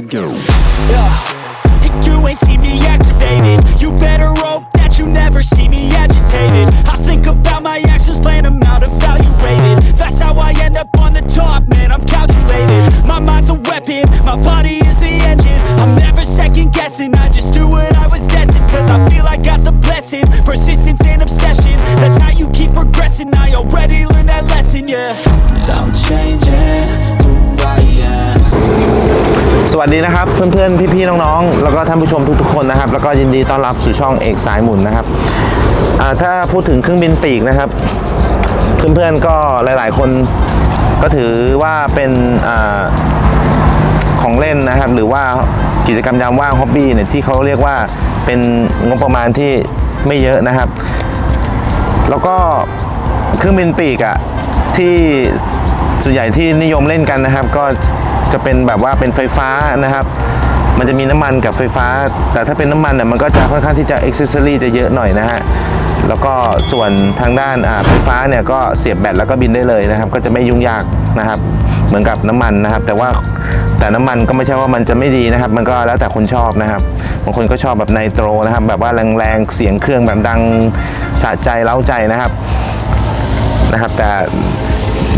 ever again. Yeah. And you ain't see me activated. You better hope that you never see me agitated. I think about my actions, plan them out, evaluated. That's how I end up on the top, man. I'm calculated. My mind's a weapon, my body is the engine. I'm never second guessing, I just do what I was destined. Cause I feel I got the blessing, persistence and obsession. That's how you keep progressing. I already learned that lesson, yeah. I'm changing who I am. สวัสดีนะครับเพื่อนๆพี่ๆน้องๆ แล้วก็ท่านผู้ชมทุกๆคนนะครับ แล้วก็ยินดีต้อนรับสู่ช่องเอกสายหมุนนะครับถ้าพูดถึงเครื่องบินปีกนะครับ เพื่อนๆก็หลายๆ คนก็ถือว่าเป็นอของเล่นนะครับ หรือว่ากิจกรรมยามว่างฮ็อบบี้เนี่ยที่เขาเรียกว่าเป็นงบประมาณที่ไม่เยอะนะครับ แล้วก็เครื่องบินปีกอะที่ส่วนใหญ่ที่นิยมเล่นกันนะครับ ก็ จะเป็นแบบว่าเป็นไฟฟ้านะครับ มันจะมีน้ำมันกับไฟฟ้า แต่ถ้าเป็นน้ำมันเนี่ยมันก็จะค่อนข้างที่จะอ็อกเซอรี่จะเยอะหน่อยนะฮะแล้วก็ส่วนทางด้านไฟฟ้าเนี่ยก็เสียบแบตแล้วก็บินได้เลยนะครับ ก็จะไม่ยุ่งยากนะครับ เหมือนกับน้ำมันนะครับ แต่ว่าแต่น้ำมันก็ไม่ใช่ว่ามันจะไม่ดีนะครับ มันก็แล้วแต่คนชอบนะครับบางคนก็ชอบแบบไนโตรนะครับ แบบว่าแรงๆเสียงเครื่องแบบดังสะใจเล้าใจนะครับนะครับ แต่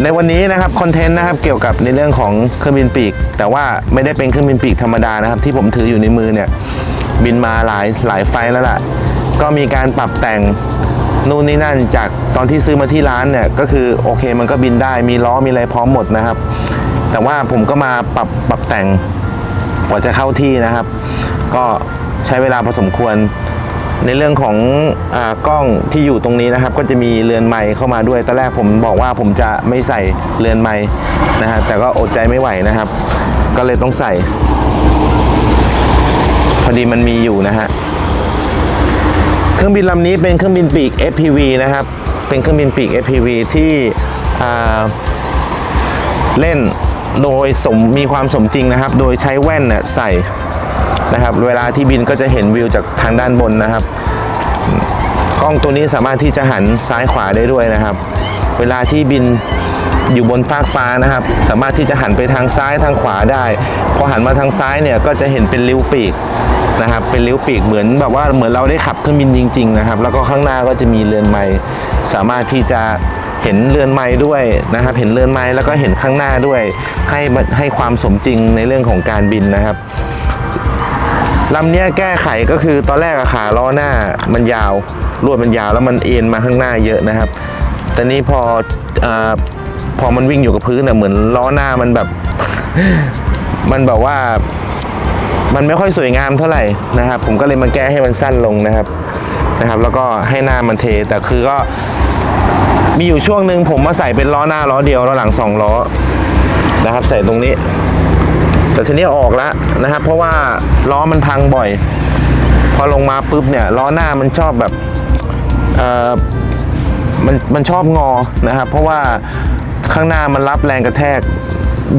ในวันนี้นะครับคอนเทนต์นะครับเกี่ยวกับในเรื่องของเครื่องบินปีก แต่ว่าไม่ได้เป็นเครื่องบินปีกธรรมดานะครับ ที่ผมถืออยู่ในมือเนี่ยบินมาหลายหลายไฟล์แล้วล่ะ ก็มีการปรับแต่งนู่นนี่นั่นจากตอนที่ซื้อมาที่ร้านเนี่ยก็คือโอเคมันก็บินได้มีล้อมีอะไรพร้อมหมดนะครับ แต่ว่าผมก็มาปรับปรับแต่งกว่าจะเข้าที่นะครับ ก็ใช้เวลาพอสมควร ในเรื่องของอกล้องที่อยู่ตรงนี้นะครับ ก็จะมีเรือนไม้เข้ามาด้วยตอนแรกผมบอกว่าผมจะไม่ใส่เรือนไม้นะฮะแต่ก็อดใจไม่ไหวนะครับ ก็เลยต้องใส่ พอดีมันมีอยู่นะฮะเครื่องบินลำนี้เป็นเครื่องบินปีก FPV นะครับ เป็นเครื่องบินปีก FPV ที่อ่เล่นโดยสมมีความสมจริงนะครับ โดยใช้แว่นน่ใส่ นะครับเวลาที่บินก็จะเห็นวิวจากทางด้านบนนะครับกล้องตัวนี้สามารถที่จะหันซ้ายขวาได้ด้วยนะครับ เวลาที่บินอยู่บนฟากฟ้านะครับ สามารถที่จะหันไปทางซ้ายทางขวาได้พอหันมาทางซ้ายเนี่ยก็จะเห็นเป็นริ้วปีกนะครับเป็นริ้วปีกเหมือนแบบว่าเหมือนเราได้ขับเครื่องบินจริง ๆ นะครับ แล้วก็ข้างหน้าก็จะมีเรือนไม้สามารถที่จะเห็นเรือนไม้ด้วยนะครับ เห็นเรือนไม้แล้วก็เห็นข้างหน้าด้วย ให้ให้ความสมจริงในเรื่องของการบินนะครับ ลำเนี้ยแก้ไขก็คือตอนแรกอะขาล้อหน้ามันยาวลวดมันยาวแล้วมันเอ็นมาข้างหน้าเยอะนะครับ แต่นี้พออพอมันวิ่งอยู่กับพื้นอะเหมือนล้อหน้ามันแบบ มันแบบว่ามันไม่ค่อยสวยงามเท่าไหร่นะครับ ผมก็เลยมาแก้ให้มันสั้นลงนะครับนะครับ แล้วก็ให้หน้ามันเทแต่คือก็มีอยู่ช่วงหนึ่งผมมาใส่เป็นล้อหน้าล้อเดียวล้อหลังสองล้อนะครับ ใส่ตรงนี้ แต่ทีนี้ออกแล้วนะครับ เพราะว่าล้อมันพังบ่อย พอลงมาปุ๊บเนี่ยล้อหน้ามันชอบแบบเออมันมันชอบงอนะครับ เพราะว่าข้างหน้ามันรับแรงกระแทก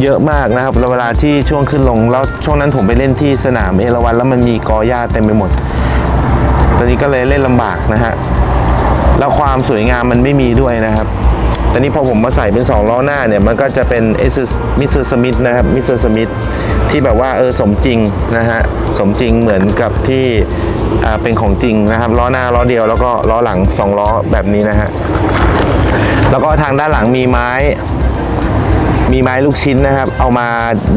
เยอะมากนะครับเวลาที่ช่วงขึ้นลงแล้วช่วงนั้นผมไปเล่นที่สนามเอราวันแล้วมันมีกอหญ้าเต็มไปหมด ตอนนี้ก็เลยเล่นลำบากนะฮะแล้วความสวยงามมันไม่มีด้วยนะครับ แต่นี้พอผมมาใส่เป็น 2 ล้อหน้าเนี่ย มันก็จะเป็นเอสมิสเตอร์สมิธนะครับมิสเตอร์สมิธที่แบบว่าเออสมจริงนะฮะ สมจริงเหมือนกับที่เป็นของจริงนะครับ ล้อหน้าล้อเดียวแล้วก็ล้อหลัง 2 ล้อแบบนี้นะฮะ แล้วก็ทางด้านหลังมีไม้มีไม้ลูกชิ้นนะครับ เอามา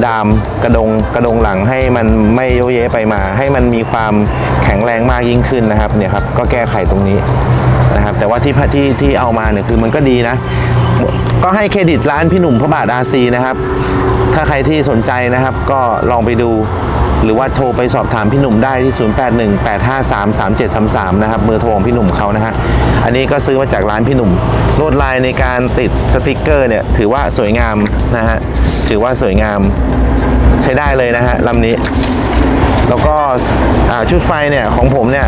ดามกระดงกระดงหลังให้มันไม่โยเยไปมา ให้มันมีความแข็งแรงมากยิ่งขึ้นนะครับเนี่ยครับก็แก้ไขตรงนี้ นะครับแต่ว่าที่ที่ที่เอามาเนี่ยคือมันก็ดีนะ ก็ให้เครดิตร้านพี่หนุ่มพระบาทอาซีนะครับถ้าใครที่สนใจนะครับก็ลองไปดู หรือว่าโทรไปสอบถามพี่หนุ่มได้ที่ 0818533733 นะครับเบอร์โทรของพี่หนุ่มเขานะฮะอันนี้ก็ซื้อมาจากร้านพี่หนุ่มลวดลายในการติดสติกเกอร์เนี่ยถือว่าสวยงามนะฮะถือว่าสวยงามใช้ได้เลยนะฮะลำนี้ แล้วก็ชุดไฟเนี่ยของผมเนี่ย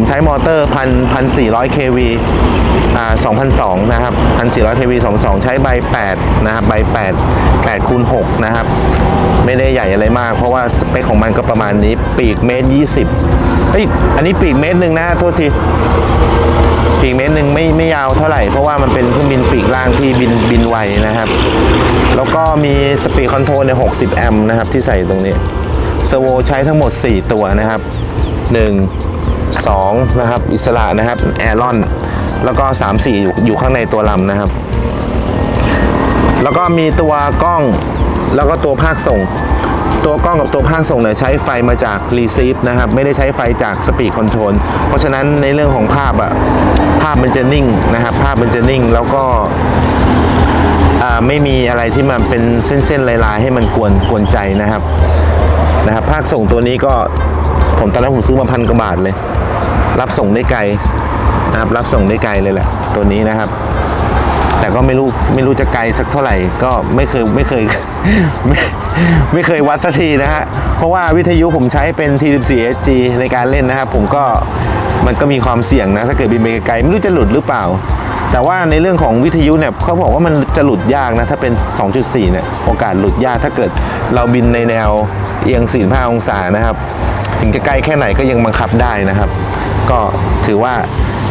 ผมใช้มอเตอร์พันพันสี่ร้อยเควีอ่าสองพันสองนะครับพันสี่ร้อยเควีสองสองใช้ใบแปดนะครับใบแปดแปดคูณหกนะครับ ไม่ได้ใหญ่อะไรมาก เพราะว่าสเปคของมันก็ประมาณนี้ปีกเมตรยี่สิบเฮ้ยอันนี้ปีกเมตรหนึ่งนะโทษทีปีกเมตรหนึ่งไม่ไม่ยาวเท่าไหร่เพราะว่ามันเป็นเครื่องบินปีกล่างที่บินบินไวนะครับ แล้วก็มีสปีดคอนโทรลใน 60 แอมป์นะครับที่ใส่ตรงนี้เซอร์โวใช้ทั้งหมด 4 ตัวนะครับ 1 2 นะครับ อิสระนะครับแอรอน แล้วก็ 3 4 อยู่อยู่ข้างในตัวลำนะครับ แล้วก็มีตัวกล้องแล้วก็ตัวภาคส่ง ตัวกล้องกับตัวภาคส่งเนี่ยใช้ไฟมาจาก Receive นะครับ ไม่ได้ใช้ไฟจาก Speed Control เพราะฉะนั้นในเรื่องของภาพอะภาพมันจะนิ่งนะครับ ภาพมันจะนิ่งแล้วก็ไม่มีอะไรที่มันเป็นเส้นๆลายๆ ให้มันกวนกวนใจนะครับนะครับ ภาคส่งตัวนี้ก็ผมตอนแรกผมซื้อมาพันกว่าบาทเลย รับส่งได้ไกลนะครับรับส่งได้ไกลเลยแหละตัวนี้นะครับ แต่ก็ไม่รู้ไม่รู้จะไกลสักเท่าไหร่ ก็ไม่เคยไม่เคยไม่ไม่เคยวัดสักทีนะฮะเพราะว่าวิทยุผมใช้เป็น T14SG ในการเล่นนะครับผมก็มันก็มีความเสี่ยงนะถ้าเกิดบินไปไกลไม่รู้จะหลุดหรือเปล่า แต่ว่าในเรื่องของวิทยุเนี่ยเขาบอกว่ามันจะหลุดยากนะถ้าเป็น 2.4 เนี่ยโอกาสหลุดยากถ้าเกิดเราบินในแนวเอียง 45 องศานะครับ ถึงจะไกลแค่ไหนก็ยังบังคับได้นะครับ ก็ถือว่า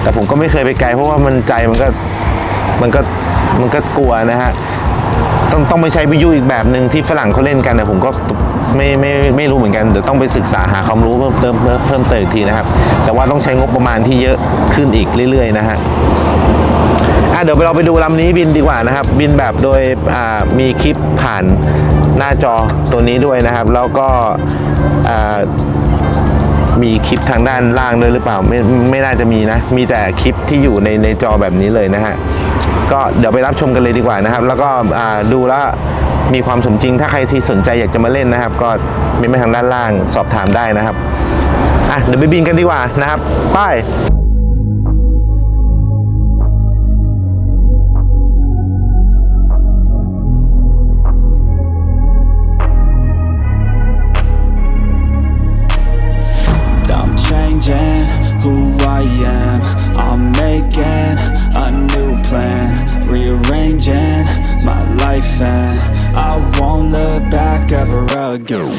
แต่ผมก็ไม่เคยไปไกล เพราะว่ามันใจมันก็มันก็มันก็กลัวนะฮะต้องต้องไปใช้วิทยุอีกแบบหนึ่งที่ฝรั่งเขาเล่นกันนะผมก็ไม่ไม่ไม่รู้เหมือนกันเดี๋ยวต้องไปศึกษาหาความรู้เพิ่มเติมเพิ่มเติมอีกทีนะครับ แต่ว่าต้องใช้งบประมาณที่เยอะขึ้นอีกเรื่อยๆนะฮะอะเดี๋ยวเราไปดูลำนี้บินดีกว่านะครับ บินแบบโดยมีคลิปผ่านหน้าจอตัวนี้ด้วยนะครับ แล้วก็ มีคลิปทางด้านล่างด้วยหรือเปล่าไม่ไม่น่าจะมีนะ มีแต่คลิปที่อยู่ในในจอแบบนี้เลยนะฮะก็เดี๋ยวไปรับชมกันเลยดีกว่านะครับ แล้วก็ดูแล้วมีความสมจริงถ้าใครที่สนใจอยากจะมาเล่นนะครับ ก็มีไปทางด้านล่างสอบถามได้นะครับอะเดี๋ยวไปบินกันดีกว่านะครับไป I am I'm making a new plan Rearranging my life and I won't look back ever again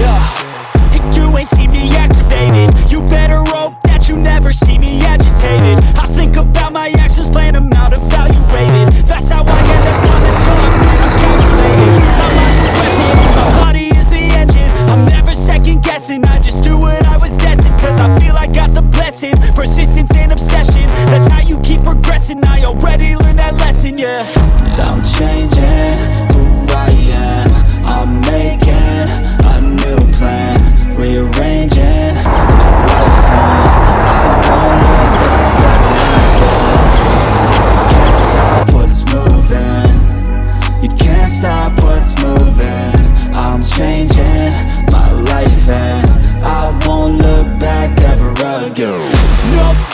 Yeah, you ain't see me activated. You better hope that you never see me agitated. I think about my actions, plan them out,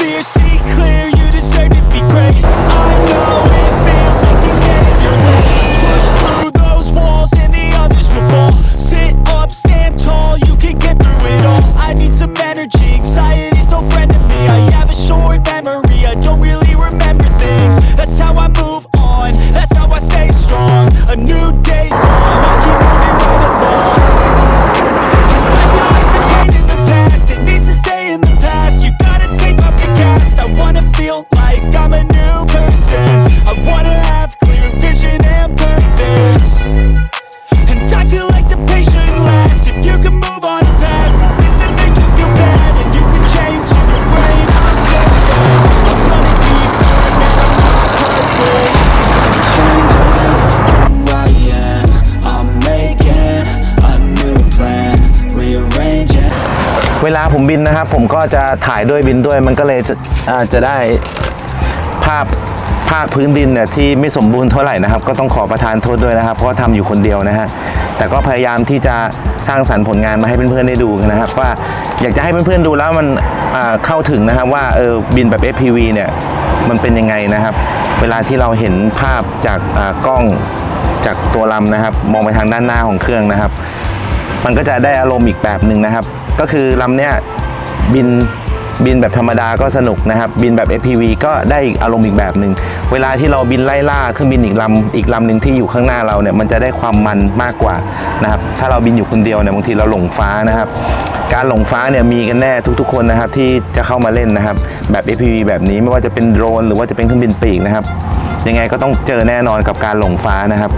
clear, her, she clear เวลาผมบินนะครับ ผมก็จะถ่ายด้วยบินด้วยมันก็เลยจะจะได้ภาพภาคพื้นดินเนี่ยที่ไม่สมบูรณ์เท่าไหร่นะครับ ก็ต้องขอประทานโทษด้วยนะครับ เพราะว่าทำอยู่คนเดียวนะฮะแต่ก็พยายามที่จะสร้างสรรค์ผลงานมาให้เพื่อนๆได้ดูนะครับ ว่าอยากจะให้เพื่อนๆดูแล้วมันเข้าถึงนะครับว่าเออบินแบบ FPV เนี่ยมันเป็นยังไงนะครับ เวลาที่เราเห็นภาพจากกล้องจากตัวลำนะครับ มองไปทางด้านหน้าของเครื่องนะครับ มันก็จะได้อารมณ์อีกแบบหนึ่งนะครับ ก็คือลำเนี้ยบินบินแบบธรรมดาก็สนุกนะครับ บินแบบ FPV ก็ได้อารมณ์อีกแบบหนึ่งเวลาที่เราบินไล่ล่าเครื่องบินอีกลำอีกลำหนึ่งที่อยู่ข้างหน้าเราเนี่ยมันจะได้ความมันมากกว่านะครับถ้าเราบินอยู่คนเดียวเนี่ยบางทีเราหลงฟ้านะครับกการหลงฟ้าเนี่ยมีกันแน่ทุกๆ คนนะครับที่จะเข้ามาเล่นนะครับ แบบ FPV แบบนี้ไม่ว่าจะเป็นโดรน หรือว่าจะเป็นเครื่องบินปีกนะครับยังไงก็ต้องเจอแน่นอนกับการหลงฟ้านะครับ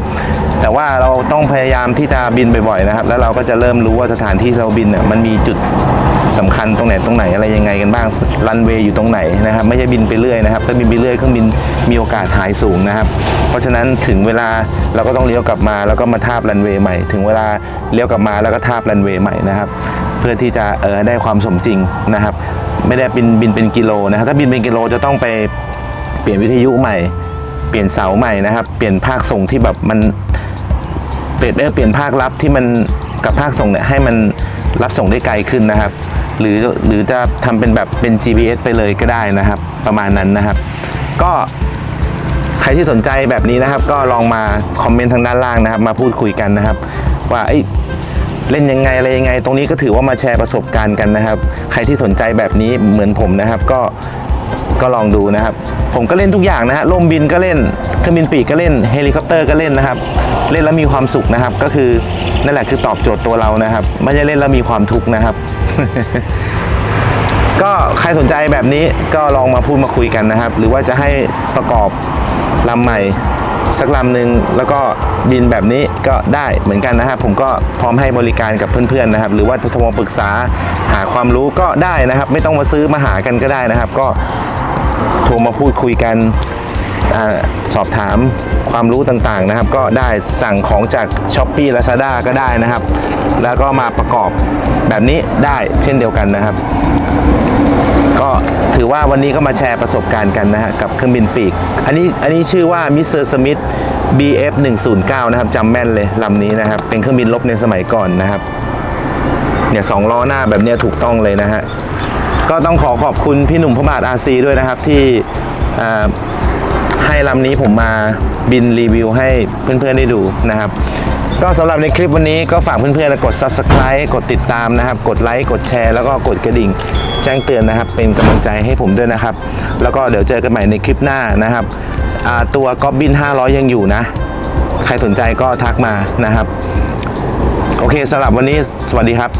แต่ว่าเราต้องพยายามที่จะบินบ่อยๆนะครับ แล้วเราก็จะเริ่มรู้ว่าสถานที่เราบินเนี่ยมันมีจุดสำคัญตรงไหนตรงไหนอะไรยังไงกันบ้างรันเวย์อยู่ตรงไหนนะครับ ไม่ใช่บินไปเรื่อยนะครับถ้าบินไปเรื่อยเครื่องบินมีโอกาสหายสูงนะครับ เพราะฉะนั้นถึงเวลาเราก็ต้องเลี้ยวกลับมา แล้วก็มาทาบรันเวย์ใหม่ ถึงเวลาเลี้ยวกลับมาแล้วก็ทาบรันเวย์ใหม่นะครับเพื่อที่จะเออได้ความสมจริงนะครับ ไม่ได้บินบินเป็นกิโลนะครับถ้าบินเป็นกิโลจะต้องไปเปลี่ยนวิทยุใหม่ เปลี่ยนเสาใหม่นะครับ เปลี่ยนภาคส่งที่แบบมัน เปลี่ยนเออเปลี่ยนภาครับที่มันกับภาคส่งเนี่ยให้มันรับส่งได้ไกลขึ้นนะครับ หรือหรือจะทำเป็นแบบเป็น GPS ไปเลยก็ได้นะครับ ประมาณนั้นนะครับ ก็ใครที่สนใจแบบนี้นะครับ ก็ลองมาคอมเมนต์ทางด้านล่างนะครับ มาพูดคุยกันนะครับ ว่าเอ้เล่นยังไงอะไรยังไง ตรงนี้ก็ถือว่ามาแชร์ประสบการณ์กันนะครับ ใครที่สนใจแบบนี้เหมือนผมนะครับ ก็ก็ลองดูนะครับ ผมก็เล่นทุกอย่างนะฮะลมบินก็เล่นเครื่องบินปีกก็เล่นเฮลิคอปเตอร์ก็เล่นนะครับ เล่นแล้วมีความสุขนะครับ ก็คือนั่นแหละคือตอบโจทย์ตัวเรานะครับ ไม่ใช่เล่นแล้วมีความทุกข์นะครับ ก็ใครสนใจแบบนี้ก็ลองมาพูดมาคุยกันนะครับ หรือว่าจะให้ประกอบลำใหม่ สักลำหนึ่งแล้วก็บินแบบนี้ก็ได้เหมือนกันนะครับผมก็พร้อมให้บริการกับเพื่อนๆนะครับ หรือว่าจะโทรมาปรึกษาหาความรู้ก็ได้นะครับ ไม่ต้องมาซื้อมาหากันก็ได้นะครับ ก็โทรมาพูดคุยกันอสอบถามความรู้ต่างๆนะครับ ก็ได้สั่งของจาก s h อ p e e Lazada ก็ได้นะครับ แล้วก็มาประกอบแบบนี้ได้เช่นเดียวกันนะครับ ก็ถือว่าวันนี้ก็มาแชร์ประสบการณ์กันนะฮะกับเครื่องบินปีก อันนี้อันนี้ชื่อว่ามิสเตอร์สมิธ BF 109นะครับจำแม่นเลยลำนี้นะครับเป็นเครื่องบินลบในสมัยก่อนนะครับเนี่ยสองล้อหน้าแบบนี้ถูกต้องเลยนะฮะก็ต้องขอขอบคุณพี่หนุ่มพระบาทอาซีด้วยนะครับที่ให้ลำนี้ผมมาบินรีวิวให้เพื่อนๆได้ดูนะครับ ก็สำหรับในคลิปวันนี้ก็ฝากเพื่อนๆกด subscribe กดติดตามนะครับ กดไลค์กดแชร์แล้วก็กดกระดิ่ง แจ้งเตือนนะครับ เป็นกำลังใจให้ผมด้วยนะครับ แล้วก็เดี๋ยวเจอกันใหม่ในคลิปหน้านะครับตัวก๊อบบิน 500 ยังอยู่นะ ใครสนใจก็ทักมานะครับ โอเคสำหรับวันนี้สวัสดีครับ